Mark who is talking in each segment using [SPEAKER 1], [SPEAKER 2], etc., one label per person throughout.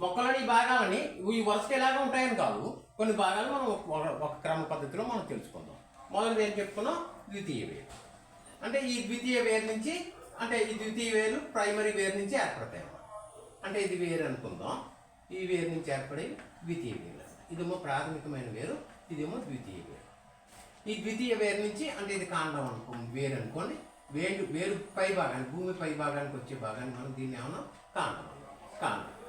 [SPEAKER 1] మొక్కలని భాగాలని ఈ వరుసగా ఎలాగా ఉంటాయని కాదు. కొన్ని భాగాలు మనం ఒక- ఒక క్రమ పద్ధతిలో మనం తెలుసుకుందాం. మొదటిది ఏం చెప్పుకున్నాం? ద్వితీయ వేరు. అంటే ఈ ద్వితీయ వేరు నుంచి అంటే ఈ ద్వితీయ వేరు ప్రైమరీ వేరు నుంచి ఏర్పడతాయి. అంటే ఇది వేరు అనుకుందాం. ఈ వేరు నుంచి ఏర్పడే ద్వితీయ వేరు. ఇదేమో ప్రాథమికమైన వేరు ఇదేమో ద్వితీయ వేరు. ఈ ద్వితీయ వేరు నుంచి అంటే ఇది కాండం అనుకో వేరు అనుకోండి వేరు వేరు పై భాగానికి భూమి పై భాగానికి వచ్చే భాగాన్ని మనం దీన్ని ఏమన్నా? కాండం. కాండం.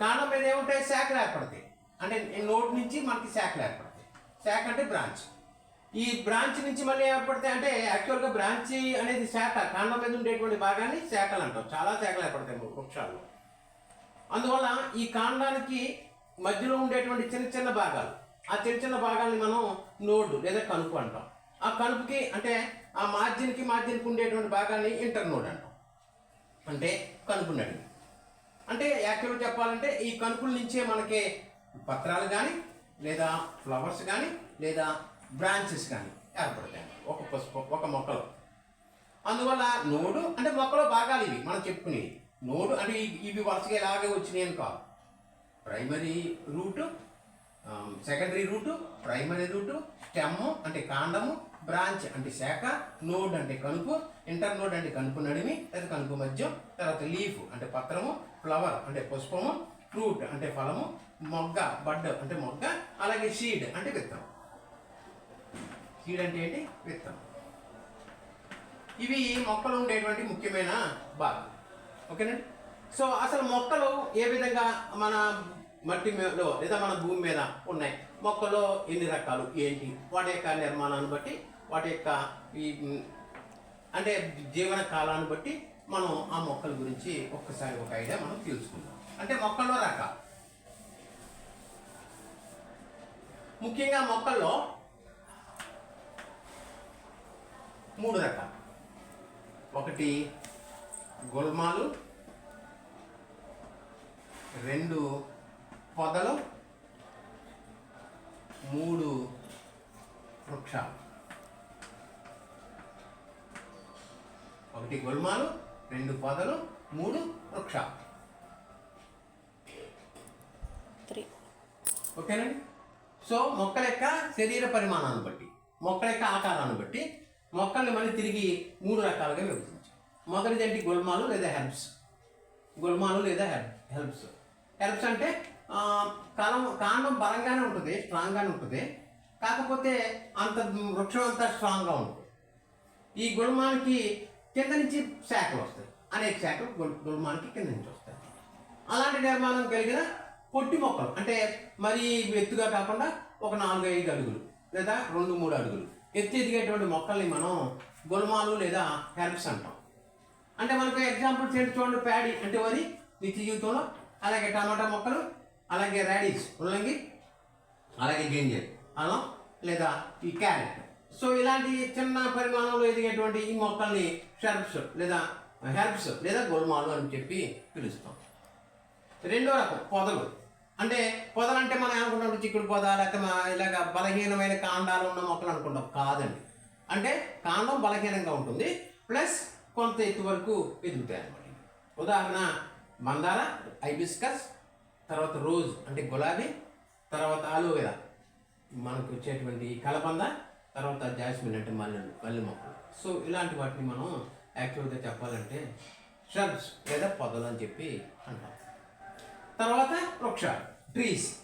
[SPEAKER 1] కాండం మీద ఏముంటాయి? శాఖలు ఏర్పడతాయి. అంటే నోట్ నుంచి మనకి శాఖలు ఏర్పడతాయి. శాఖ అంటే బ్రాంచ్. ఈ బ్రాంచ్ నుంచి మళ్ళీ ఏర్పడతాయి అంటే యాక్చువల్గా బ్రాంచ్ అనేది శాఖ. కాండం మీద ఉండేటువంటి భాగాన్ని శాఖలు అంటాం చాలా శాఖలు ఏర్పడతాయి వృక్షాల్లో. అందువల్ల ఈ కాండానికి మధ్యలో ఉండేటువంటి చిన్న చిన్న భాగాలు ఆ చిన్న చిన్న భాగాల్ని మనం నోడ్ లేదా కనుపు అంటాం. ఆ కనుపుకి అంటే ఆ మార్జిన్కి మార్జిన్కి ఉండేటువంటి భాగాన్ని ఇంటర్ నోడ్ అంటాం అంటే కనుపు అంటే యాక్చువల్గా చెప్పాలంటే ఈ కణుకుల నుంచే మనకి పత్రాలు కానీ లేదా ఫ్లవర్స్ కానీ లేదా బ్రాంచెస్ కానీ ఏర్పడతాయి. ఒక పసుపు ఒక మొక్కలో. అందువల్ల నోడు అంటే మొక్కలో భాగాలు ఇవి మనం చెప్పుకునేవి. నోడు అంటే ఇవి- ఇవి వరుసగా ఇలాగే వచ్చినాయి అని కాదు primary root secondary root primary root stem అంటే కాండము బ్రాంచ్ అంటే శాఖ నోడ్ అంటే కనుపు ఇంటర్ నోడ్ అంటే కనుపు నడిమి లేదా కనుపు మధ్యం తర్వాత లీఫ్ అంటే పత్రము ఫ్లవర్ అంటే పుష్పము ఫ్రూట్ అంటే ఫలము మొగ్గ బడ్ అంటే మొగ్గ అలాగే సీడ్ అంటే విత్తనం. సీడ్ అంటే ఏంటి? విత్తనం. ఇవి మొక్కలు ఉండేటువంటి ముఖ్యమైన భాగం ఓకేనండి? సో అసలు మొక్కలు ఏ విధంగా మన మట్టి మీదలో లేదా మన భూమి మీద ఉన్నాయి? మొక్కలు ఎన్ని రకాలు? ఏంటి? వాటి యొక్క నిర్మాణాన్ని బట్టి వాటి యొక్క ఈ అంటే జీవన కాలాన్ని బట్టి మనం ఆ మొక్కల గురించి ఒక్కసారి ఒక ఐడియా మనం తెలుసుకుందాం. అంటే మొక్కల్లో రకాలు ముఖ్యంగా మొక్కల్లో మూడు రకాలు. ఒకటి గుల్మాలు రెండు పొదలు మూడు వృక్షాలు. ఒకటి గుల్మాలు రెండు పొదలు మూడు వృక్షాలు
[SPEAKER 2] త్రీ.
[SPEAKER 1] ఓకేనండి? సో మొక్కల యొక్క శరీర పరిమాణాన్ని బట్టి మొక్కల యొక్క ఆకారాన్ని బట్టి మొక్కల్ని మళ్ళీ తిరిగి మూడు రకాలుగా విభజించాం. మొదటిది ఏంటి గుల్మాలు లేదా హెర్బ్స్. గుల్మాలు లేదా హెర్బ్ హెర్బ్స్. హెర్బ్స్ అంటే కాలం కాండం బలంగానే ఉంటుంది స్ట్రాంగ్గానే ఉంటుంది. కాకపోతే అంత వృక్షం అంతా స్ట్రాంగ్గా ఉంటుంది. ఈ గుల్మానికి కింద నుంచి శాఖలు వస్తాయి. అనేక శాఖలు గుల్ గుల్మానికి కింద నుంచి వస్తాయి. అలాంటి నిర్మాణం కలిగిన పొట్టి మొక్కలు అంటే మరీ ఎత్తుగా కాకుండా ఒక నాలుగు ఐదు అడుగులు లేదా రెండు మూడు అడుగులు ఎత్తు ఎదిగేటువంటి మొక్కల్ని మనం గుల్మాలు లేదా హెర్బ్స్ అంటాం. అంటే మనకు ఎగ్జాంపుల్ ఏంటి చూడండి ప్యాడీ అంటే వరి నిత్య జీవితంలో. అలాగే టమాటా మొక్కలు అలాగే రాడీస్ ముల్లంగి అలాగే గింజర్ అలా లేదా ఈ క్యారెట్. సో ఇలాంటి చిన్న పరిమాణంలో ఎదిగేటువంటి ఈ మొక్కల్ని షర్బ్స్ లేదా హెర్బ్స్ లేదా గోల్మాలు అని చెప్పి పిలుస్తాం. రెండో రకం పొదలు. అంటే పొదలు అంటే మనం అనుకుంటాం చిక్కుడు పొద లేకపోతే ఇలాగ బలహీనమైన కాండాలు ఉన్న మొక్కలు అనుకుంటాం. కాదండి. అంటే కాండం బలహీనంగా ఉంటుంది ప్లస్ కొంత ఎత్తు వరకు ఎదుగుతాయి అన్నమాట ఉదాహరణ మందార ఐబిస్కస్ తర్వాత రోజ్ అంటే గులాబీ తర్వాత ఆలోవెరా మనకు వచ్చేటువంటి కలబంద తర్వాత జాస్మిన్ అంటే మల్లెలు మల్లె మొక్కలు. సో ఇలాంటి వాటిని మనం యాక్చువల్గా చెప్పాలంటే షర్బ్స్ లేదా పొదలు అని చెప్పి అంటాం. తర్వాత వృక్షాలు ట్రీస్.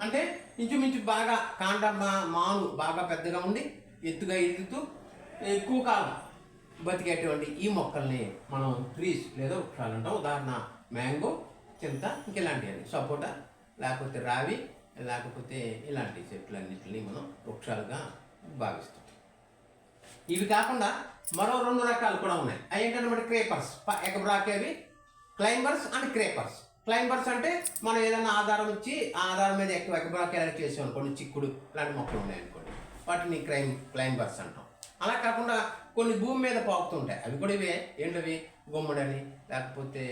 [SPEAKER 1] అంటే ఇంచుమించు బాగా కాండ మా- మాను బాగా పెద్దగా ఉండి ఎత్తుగా ఎదుగుతూ ఎక్కువ కాలం బతికేటువంటి ఈ మొక్కల్ని మనం ట్రీస్ లేదా వృక్షాలు అంటాం. ఉదాహరణ మ్యాంగో చింత ఇలాంటివి సపోటా లేకపోతే రావి లేకపోతే ఇలాంటి చెట్లన్నింటినీ మనం వృక్షాలుగా భావిస్తాం ఇవి కాకుండా మరో రెండు రకాలు కూడా ఉన్నాయి. అవి ఏంటంటే క్రేపర్స్ ఎగబ్రాకేవి క్లైంబర్స్ అండ్ క్రేపర్స్. క్లైంబర్స్ అంటే మనం ఏదైనా ఆధారం ఇచ్చి ఆ ఆధారం మీద ఎక్కువ ఎగబ్రాక్ చేసాం అనుకోండి చిక్కుడు ఇలాంటి మొక్కలు ఉన్నాయి అనుకోండి వాటిని క్లైమ్ క్లైంబర్స్ అంటాం. అలా కాకుండా కొన్ని భూమి మీద పాకుతుంటాయి అవి కూడా ఇవే ఏంటవి గుమ్మడని లేకపోతే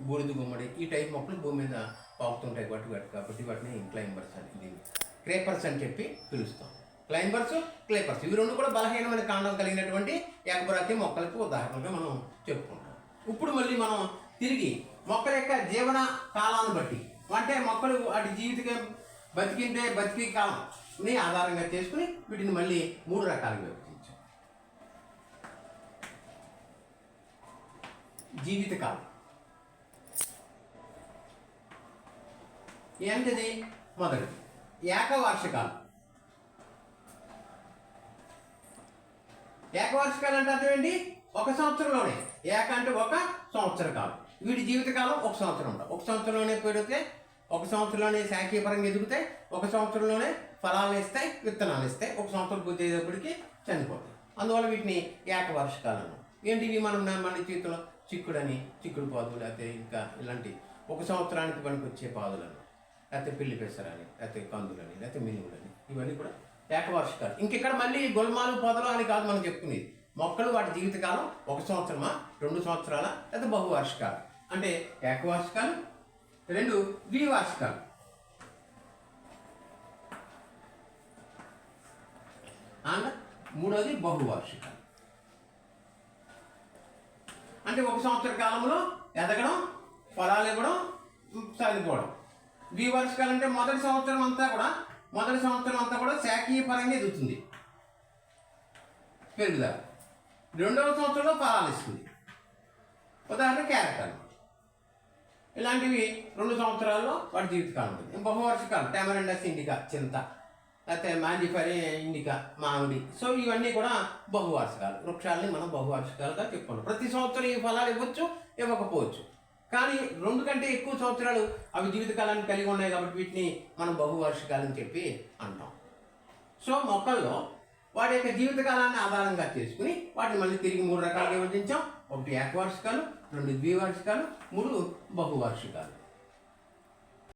[SPEAKER 1] బూడిద గుమ్మడి ఈ టైప్ మొక్కలు భూమి మీద పాకుతుంటాయి వాటి కాబట్టి వాటిని క్లైంబర్స్ అని దీన్ని క్రేపర్స్ అని చెప్పి పిలుస్తాం. క్లైంబర్స్ క్లైపర్స్ ఇవి రెండు కూడా బలహీనమైన కాండం కలిగినటువంటి ఏకబరాకి మొక్కలకు ఉదాహరణగా మనం చెప్పుకుంటాం. ఇప్పుడు మళ్ళీ మనం తిరిగి మొక్కల యొక్క జీవన కాలాన్ని బట్టి అంటే మొక్కలు వాటి జీవితం బతికింటే బతికి కాలంని ఆధారంగా చేసుకుని వీటిని మళ్ళీ మూడు రకాలుగా విభజించాం. జీవితకాలం ఏంటిది? మొదటిది. ఏకవార్షికాలం ఏకవార్షికాలు అంటే అర్థం ఏంటి? ఒక సంవత్సరంలోనే. ఏక అంటే ఒక సంవత్సర కాలం. వీడి జీవితకాలం ఒక సంవత్సరం ఉంటుంది ఒక సంవత్సరంలోనే పెరిగితే ఒక సంవత్సరంలోనే శాఖీయపరంగా ఎదుగుతాయి. ఒక సంవత్సరంలోనే ఫలాలు ఇస్తాయి విత్తనాలు ఇస్తాయి. ఒక సంవత్సరం పూర్తయ్యేటప్పటికి చనిపోతాయి. అందువల్ల వీటిని ఏకవార్షికాలను ఏంటివి మనం మన చేతిలో చిక్కుడని చిక్కుడు పాదులు లేకపోతే ఇంకా ఇలాంటి ఒక సంవత్సరానికి పనికొచ్చే పాదులను లేకపోతే పిల్లి పెసరని లేకపోతే కందులని లేకపోతే మినుములని ఇవన్నీ కూడా ఏకవార్షికాలు. ఇంకెక్కడ మళ్ళీ గుల్మాలు పొదలు అని కాదు మనం చెప్పుకునేది. మొక్కలు వాటి జీవితకాలం ఒక సంవత్సరమా రెండు సంవత్సరాల లేదా బహువార్షికాలు. అంటే ఏకవార్షికాలు రెండు ద్వివార్షికాలు. అండ్ మూడోది బహువార్షికాలు. అంటే ఒక సంవత్సర కాలంలో ఎదగడం ఫలాలు ఇవ్వడం సాగిపోవడం. ద్వివార్షికాలు అంటే మొదటి సంవత్సరం అంతా కూడా మొదటి సంవత్సరం అంతా కూడా శాఖీయ పరంగా ఎదుగుతుంది. పెరుగుదల. రెండవ సంవత్సరంలో ఫలాలు ఇస్తుంది. ఉదాహరణ క్యారెక్టర్ ఇలాంటివి రెండు సంవత్సరాల్లో వాటి జీవితకాలం ఉంటుంది. బహువార్షికాలు. టెమరెండస్ ఇండికా చింత. లేకపోతే మాంజిఫరీ ఇండికా మామిడి. సో ఇవన్నీ కూడా బహువార్షికాలు. వృక్షాలని మనం బహువార్షికాలుగా చెప్పుకున్నాం ప్రతి సంవత్సరం ఈ ఫలాలు ఇవ్వచ్చు ఇవ్వకపోవచ్చు. కానీ రెండు కంటే ఎక్కువ సంవత్సరాలు అవి జీవితకాలాన్ని కలిగి ఉన్నాయి కాబట్టి వీటిని మనం బహువార్షికాలని చెప్పి అంటాం. సో మొక్కల్లో వాటి యొక్క జీవితకాలాన్ని ఆధారంగా చేసుకుని వాటిని మళ్ళీ తిరిగి మూడు రకాలుగా విభజించాం. ఒకటి ఏకవార్షికాలు రెండు ద్వివార్షికాలు మూడు బహువార్షికాలు.